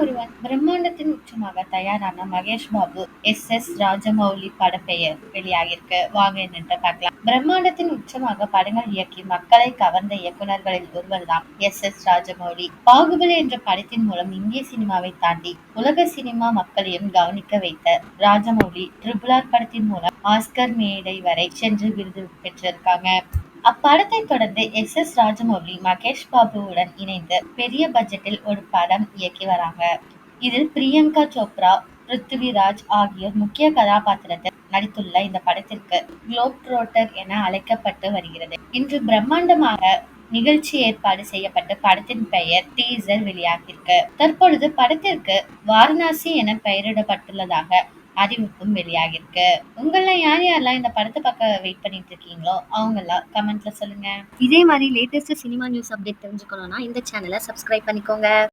ஒருவன் பிரம்மாண்டத்தின் உச்சமாக தயாரான மகேஷ் பாபு எஸ் எஸ் ராஜமௌலி படப்பெயர் வெளியாகிருக்கு வாங்க என்று பார்க்கலாம். பிரம்மாண்டத்தின் உச்சமாக படங்கள் இயக்கி மக்களை கவர்ந்த இயக்குநர்களில் ஒருவர் தான் எஸ் எஸ் ராஜமௌலி. பாகுபலி என்ற படத்தின் மூலம் இந்திய சினிமாவை தாண்டி உலக சினிமா மக்களையும் கவனிக்க வைத்த ராஜமௌலி ட்ரிபிள் ஆர் படத்தின் மூலம் ஆஸ்கர் மேடை வரை சென்று விருது பெற்றிருக்காங்க. அப்படத்தை தொடர்ந்து எஸ் எஸ் ராஜமௌலி மகேஷ் பாபுவுடன் இணைந்து பெரிய பட்ஜெட்டில் ஒரு படம் இயக்கி வராங்க. இதில் பிரியங்கா சோப்ரா பிருத்திவிராஜ் ஆகியோர் முக்கிய கதாபாத்திரத்தில் நடித்துள்ள இந்த படத்திற்கு குளோப் ரோட்டர் என அழைக்கப்பட்டு வருகிறது. இன்று பிரம்மாண்டமாக நிகழ்ச்சி ஏற்பாடு செய்யப்பட்டு படத்தின் பெயர் டீசர் வெளியாகியிருக்கு. தற்பொழுது படத்திற்கு வாரணாசி என பெயரிடப்பட்டுள்ளதாக அறிவிப்பும் வெளியாகிருக்கு உங்கள யார் யாரெல்லாம் இந்த படத்தை பார்க்க வெயிட் பண்ணிட்டு இருக்கீங்களோ அவங்கெல்லாம் கமெண்ட்ல சொல்லுங்க. இதே மாதிரி லேட்டஸ்ட் சினிமா நியூஸ் அப்டேட் தெரிஞ்சுக்கணும்னா இந்த சேனலை சப்ஸ்கிரைப் பண்ணிக்கோங்க.